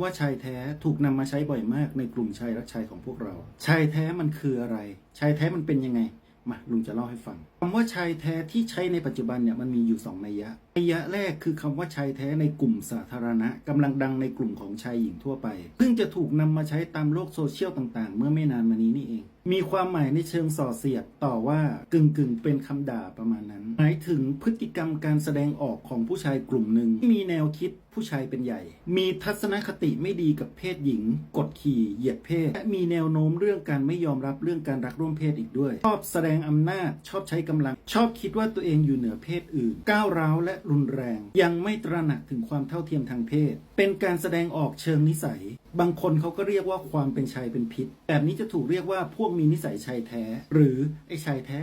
ว่าชายแท้ถูกนำมาใช้บ่อยมากในกลุ่มชายรักชายของพวกเรา ชายแท้มันคืออะไร ชายแท้มันเป็นยังไง มาลุงจะเล่าให้ฟัง คำว่าชายแท้ที่ใช้ในปัจจุบันเนี่ยมันมีอยู่สองนัยยะ นัยยะแรกคือคำว่าชายแท้ในกลุ่มสาธารณะกำลังดังในกลุ่มของชายหญิงทั่วไปเพิ่งจะถูกนำมาใช้ตามโลกโซเชียลต่างๆ เมื่อไม่นานมานี้นี่เอง มีความหมายในเชิงส่อเสียดต่อว่ากึ่งกึ่งๆ เป็นคำด่าประมาณนั้น หมายถึงพฤติกรรมการแสดงออกของผู้ชายกลุ่มหนึ่งที่มีแนวคิดผู้ชายเป็นใหญ่ มีทัศนคติไม่ดีกับเพศหญิง กดขี่เหยียดเพศ และมีแนวโน้มเรื่องการไม่ยอมรับเรื่องการรักร่วมเพศอีกด้วย ชอบแสดงอำนาจชอบใช้กำลัง ชอบคิดว่าตัวเองอยู่เหนือเพศอื่น ก้าวร้าวและรุนแรง ยังไม่ตระหนักถึงความเท่าเทียมทางเพศ เป็นการแสดงออกเชิงนิสัย บางคนเขาก็เรียกว่าความเป็นชายเป็นพิษ แบบนี้จะถูกเรียกว่าพวกมีนิสัยชายแท้ หรือไอ้ชายแท้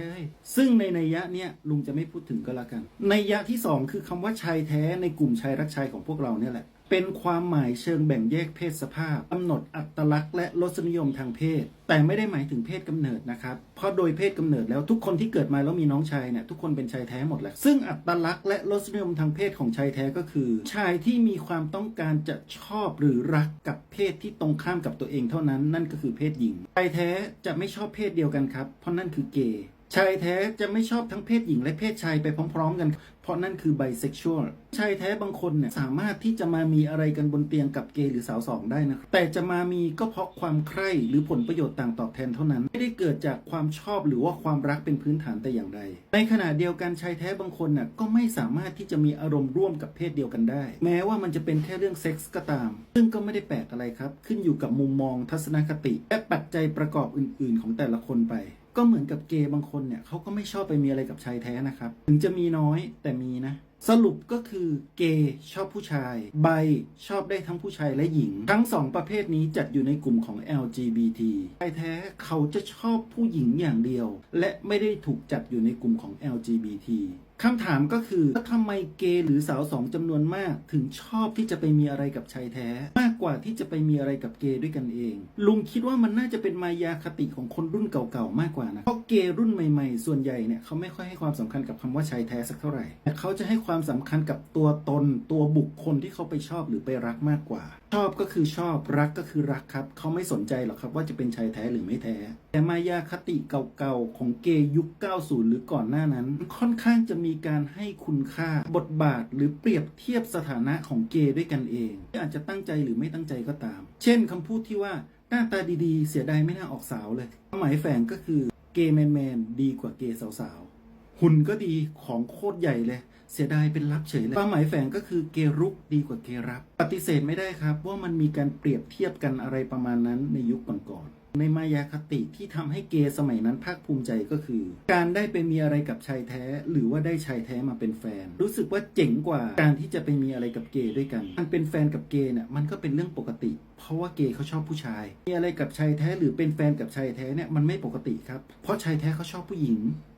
ซึ่งในนัยยะเนี่ยลุงจะไม่พูดถึงก็แล้วกัน นัยยะที่สองคือคำว่าชายแท้ในกลุ่มชายรักชายของพวกเราเนี่ยแหละ เป็นความหมายเชิงแบ่งแยกเพศสภาพกำหนดอัตลักษณ์และรสนิยมทางเพศ แต่ไม่ได้หมายถึงเพศกำเนิดนะครับ เพราะโดยเพศกำเนิดแล้วทุกคนที่เกิดมาแล้วมีน้องชายเนี่ยทุกคนเป็นชายแท้หมดแหละซึ่งอัตลักษณ์และรสนิยมทางเพศของชายแท้ก็คือ ชายที่มีความต้องการจะชอบหรือรักกับเพศที่ตรงข้ามกับตัวเองเท่านั้น นั่นก็คือเพศหญิงชายแท้จะไม่ชอบเพศเดียวกันครับ เพราะนั่นคือเกย์ ชายแท้จะไม่ชอบทั้งเพศหญิงและเพศชายไปพร้อมๆกัน เพราะนั่นคือไบเซ็กชวล ชายแท้บางคนเนี่ยสามารถที่จะมามีอะไรกันบนเตียงกับเกย์หรือสาวสองได้นะครับแต่จะมามีก็เพราะความใคร่หรือผลประโยชน์ต่างตอบแทนเท่านั้น ไม่ได้เกิดจากความชอบหรือว่าความรักเป็นพื้นฐานแต่อย่างใด ในขณะเดียวกันชายแท้บางคนน่ะก็ไม่สามารถที่จะมีอารมณ์ร่วมกับเพศเดียวกันได้ แม้ว่ามันจะเป็นแค่เรื่องเซ็กส์ก็ตาม ซึ่งก็ไม่ได้แปลกอะไรครับ ขึ้นอยู่กับมุมมองทัศนคติ และปัจจัยประกอบอื่น ๆ ของแต่ละคนไป ก็เหมือนกับเกย์บางคนเนี่ยเขาก็ไม่ชอบไปมีอะไรกับชายแท้นะครับ ถึงจะมีน้อยแต่มีนะ สรุปก็คือเกย์ชอบผู้ชาย ไบชอบได้ทั้งผู้ชายและหญิง ทั้งสองประเภทนี้จัดอยู่ในกลุ่มของ LGBT ชายแท้เขาจะชอบผู้หญิงอย่างเดียว และไม่ได้ถูกจัดอยู่ในกลุ่มของ LGBT คำถามก็คือแล้วทำไมเกย์หรือสาวสองจำนวนมาก ถึงชอบที่จะไปมีอะไรกับชายแท้ มากกว่าที่จะไปมีอะไรกับเกย์ด้วยกันเอง ลุงคิดว่ามันน่าจะเป็นมายาคติของคนรุ่นเก่าๆมากกว่านะเพราะเกย์รุ่นใหม่ๆ ส่วนใหญ่เนี่ยเขาไม่ค่อยให้ความสำคัญกับคำว่าชายแท้สักเท่าไหร่แต่เขาจะให้ความความสำคัญกับตัวตนตัวบุคคลที่เขาไปชอบหรือไปรักมากกว่า ชอบก็คือชอบรักก็คือรักครับ เขาไม่สนใจหรอกครับว่าจะเป็นชายแท้หรือไม่แท้ แต่มายาคติเก่าๆของเกย์ยุค 90 หรือก่อนหน้านั้น ค่อนข้างจะมีการให้คุณค่าบทบาทหรือเปรียบเทียบสถานะของเกย์ด้วยกันเองที่อาจจะตั้งใจหรือไม่ตั้งใจก็ตาม เช่นคำพูดที่ว่าหน้าตาดีๆ เสียดายไม่น่าออกสาวเลยความหมายแฝงก็คือเกย์แมนๆดีกว่าเกย์สาวๆ หุ่นก็ดีของโคตรใหญ่เลย เสียดายเป็นรับเฉยเลยความหมายแฝงก็คือเกรุกดีกว่าเกรับ ปฏิเสธไม่ได้ครับว่ามันมีการเปรียบเทียบกันอะไรประมาณนั้นในยุคก่อนๆ ในมายาคติที่ทำให้เกย์สมัยนั้นภาคภูมิใจก็คือ การได้ไปมีอะไรกับชายแท้ หรือว่าได้ชายแท้มาเป็นแฟน รู้สึกว่าเจ๋งกว่าการที่จะไปมีอะไรกับเกย์ด้วยกันการเป็นแฟนกับเกย์เนี่ยมันก็เป็นเรื่องปกติ เพราะว่าเกย์เขาชอบผู้ชาย มีอะไรกับชายแท้หรือเป็นแฟนกับชายแท้เนี่ยมันไม่ปกติครับเพราะชายแท้เขาชอบผู้หญิง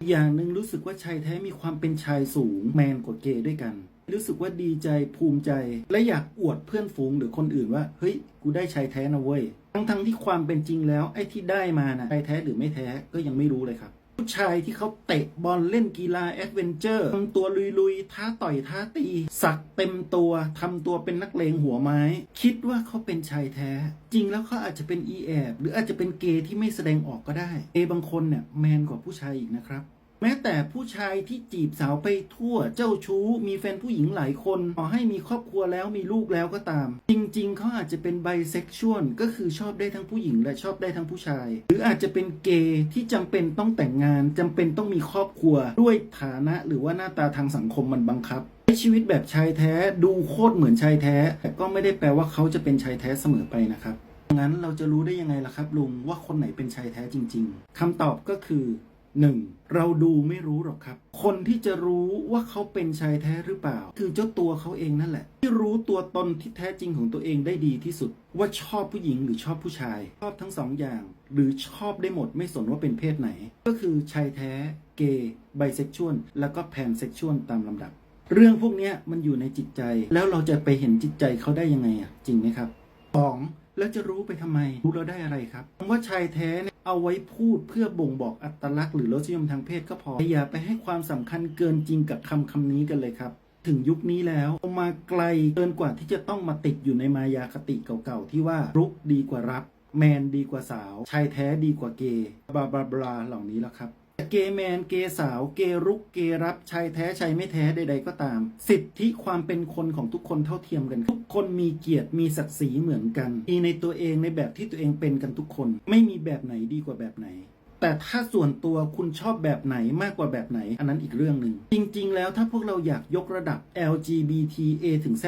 อย่างหนึ่งรู้สึกว่าชายแท้มีความเป็นชายสูงแมนกว่าเกย์ด้วยกัน รู้สึกว่าดีใจภูมิใจ และอยากอวดเพื่อนฝูงหรือคนอื่นว่า เฮ้ย กูได้ชายแท้นะเว้ย ทั้งทั้งที่ความเป็นจริงแล้วไอ้ที่ได้มานะชายแท้หรือไม่แท้ก็ยังไม่รู้เลยครับ ผู้ชายที่เขาเตะบอลเล่นกีฬาแอดเวนเจอร์ทำตัวลุยๆ ท้าต่อยท้าตี สักเต็มตัวทำตัวเป็นนักเลงหัวไม้ คิดว่าเขาเป็นชายแท้ จริงแล้วเขาอาจจะเป็นอีแอบหรืออาจจะเป็นเกย์ที่ไม่แสดงออกก็ได้เกย์บางคนเนี่ยแมนกว่าผู้ชายอีกนะครับ แม้แต่ผู้ชายที่จีบสาวไปทั่วเจ้าชู้ มีแฟนผู้หญิงหลายคนต่อให้มีครอบครัวแล้วมีลูกแล้วก็ตาม จริง ๆเขาอาจจะเป็นไบเซ็กชวลก็คือชอบได้ทั้งผู้หญิงและชอบได้ทั้งผู้ชาย หรืออาจจะเป็นเกย์ที่จำเป็นต้องแต่งงานจำเป็นต้องมีครอบครัว ด้วยฐานะหรือว่าหน้าตาทางสังคมมันบังคับใช้ชีวิตแบบชายแท้ดูโคตรเหมือนชายแท้ แต่ก็ไม่ได้แปลว่าเขาจะเป็นชายแท้เสมอไปนะครับงั้นเราจะรู้ได้ยังไงล่ะครับลุงว่าคนไหนเป็นชายแท้จริง ๆคำตอบก็คือ 1. เราดูไม่รู้หรอกครับ คนที่จะรู้ว่าเขาเป็นชายแท้หรือเปล่า คือเจ้าตัวเขาเองนั่นแหละ ที่รู้ตัวตนที่แท้จริงของตัวเองได้ดีที่สุด ว่าชอบผู้หญิงหรือชอบผู้ชาย ชอบทั้งสองอย่าง หรือชอบได้หมดไม่สนว่าเป็นเพศไหน ก็คือชายแท้ เกย์ไบเซ็กชวลแล้วก็แพนเซ็กชวลตามลำดับ เรื่องพวกนี้มันอยู่ในจิตใจ แล้วเราจะไปเห็นจิตใจเขาได้ยังไงอะจริงไหมครับสองแล้วจะรู้ไปทำไม รู้แล้วได้อะไรครับคำว่าชายแท้ เอาไว้พูดเพื่อบ่งบอกอัตลักษณ์หรือรสนิยมทางเพศก็พออย่าไปให้ความสำคัญเกินจริงกับคำคำนี้กันเลยครับ ถึงยุคนี้แล้วมาไกลเกินกว่าที่จะต้องมาติดอยู่ในมายาคติเก่าๆที่ว่ารุกดีกว่ารับ แมนดีกว่าสาว ชายแท้ดีกว่าเกย์บลาบลาบลาเหล่านี้แล้วครับ เกย์แมน เกย์สาว เกย์รุก เกย์รับ ชายแท้ ชายไม่แท้ใด ๆ ก็ตาม สิทธิความเป็นคนของทุกคนเท่าเทียมกัน ทุกคนมีเกียรติ มีศักดิ์ศรีเหมือนกัน มีในตัวเองในแบบที่ตัวเองเป็นกันทุกคน ไม่มีแบบไหนดีกว่าแบบไหน แต่ถ้าส่วนตัวคุณชอบแบบไหนมากกว่าแบบไหน อันนั้นอีกเรื่องหนึ่ง จริง ๆ แล้วถ้าพวกเราอยากยกระดับ LGBTA ถึง Z+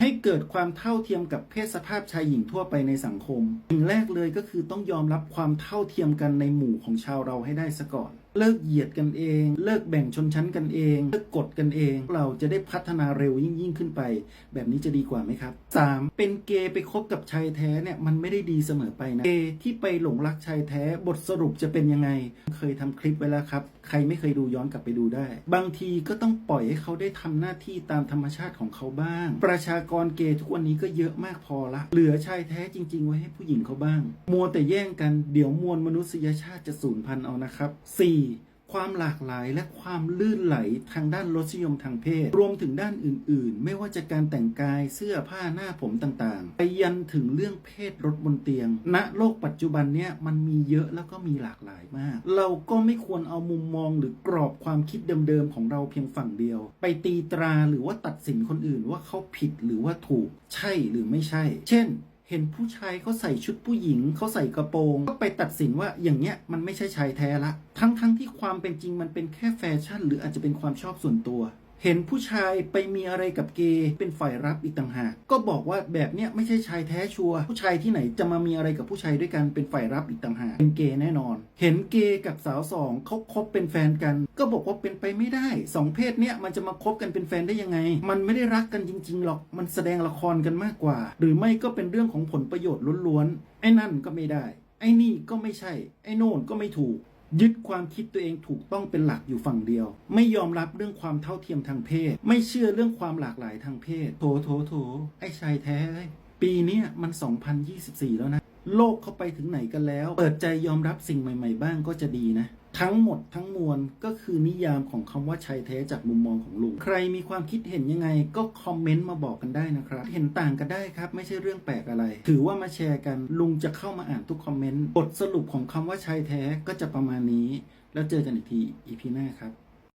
ให้เกิดความเท่าเทียมกับเพศสภาพชายหญิงทั่วไปในสังคมสิ่งแรกเลยก็คือต้องยอมรับความเท่าเทียมกันในหมู่ของชาวเราให้ได้ซะก่อนเลิกเหยียดกันเอง เลิกแบ่งชนชั้นกันเอง เลิกกดกันเอง เราจะได้พัฒนาเร็วยิ่งยิ่งขึ้นไป แบบนี้จะดีกว่าไหมครับ 3. เป็นเกย์ไปคบกับชายแท้เนี่ยมันไม่ได้ดีเสมอไปนะเกย์ที่ไปหลงรักชายแท้บทสรุปจะเป็นยังไง เคยทำคลิปไว้แล้วครับใครไม่เคยดูย้อนกลับไปดูได้ บางทีก็ต้องปล่อยให้เขาได้ทำหน้าที่ตามธรรมชาติของเขาบ้าง ประชากรเกย์ทุกวันนี้ก็เยอะมากพอละ เหลือชายแท้จริง ๆ ไว้ให้ผู้หญิงเขาบ้าง มัวแต่แย่งกันเดี๋ยวมวลมนุษยชาติจะสูญพันธุ์เอานะครับ 4. ความหลากหลายและความลื่นไหลทางด้านรสนิยมทางเพศ รวมถึงด้านอื่น ๆ ไม่ว่าจะการแต่งกายเสื้อผ้าหน้าผมต่างๆ ไปยันถึงเรื่องเพศรถบนเตียง ณโลกปัจจุบันเนี่ยมันมีเยอะแล้วก็มีหลากหลายมาก เราก็ไม่ควรเอามุมมองหรือกรอบความคิดเดิม ๆ ของเราเพียงฝั่งเดียว ไปตีตราหรือว่าตัดสินคนอื่นว่าเขาผิดหรือว่าถูก ใช่หรือไม่ใช่ เช่น เห็นผู้ชายเขาใส่ชุดผู้หญิงเขาใส่กระโปรง ก็ไปตัดสินว่าอย่างเนี้ยมันไม่ใช่ชายแท้ละ ทั้งทั้งที่ความเป็นจริงมันเป็นแค่แฟชั่น หรืออาจจะเป็นความชอบส่วนตัว เห็นผู้ชายไปมีอะไรกับเกย์เป็นฝ่ายรับอีกต่างหาก ก็บอกว่าแบบเนี้ยไม่ใช่ชายแท้ชัวผู้ชายที่ไหนจะมามีอะไรกับผู้ชายด้วยกันเป็นฝ่ายรับอีกต่างหากเป็นเกย์แน่นอน เห็นเกย์กับสาวสองเขาคบเป็นแฟนกัน ก็บอกว่าเป็นไปไม่ได้สองเพศเนี้ยมันจะมาคบกันเป็นแฟนได้ยังไง มันไม่ได้รักกันจริงๆหรอกมันแสดงละครกันมากกว่า หรือไม่ก็เป็นเรื่องของผลประโยชน์ล้วนๆไอ้นั่นก็ไม่ได้ ไอ้นี่ก็ไม่ใช่ ไอ้โน่นก็ไม่ถูก ยึดความคิดตัวเองถูกต้องเป็นหลักอยู่ฝั่งเดียว ไม่ยอมรับเรื่องความเท่าเทียมทางเพศ ไม่เชื่อเรื่องความหลากหลายทางเพศ โถโถโถไอ้ชายแท้เอ้ยปีนี้มัน 2024 แล้วนะ โลกเขาไปถึงไหนกันแล้ว เปิดใจยอมรับสิ่งใหม่ ๆ บ้างก็จะดีนะ ทั้งหมดทั้งมวลก็คือนิยามของคำว่าชายแท้จากมุมมองของลุง ใครมีความคิดเห็นยังไงก็คอมเมนต์มาบอกกันได้นะครับ เห็นต่างกันได้ครับ ไม่ใช่เรื่องแปลกอะไร ถือว่ามาแชร์กันลุงจะเข้ามาอ่านทุกคอมเมนต์ บทสรุปของคำว่าชายแท้ก็จะประมาณนี้ แล้วเจอกันอีกทีอีพีหน้าครับ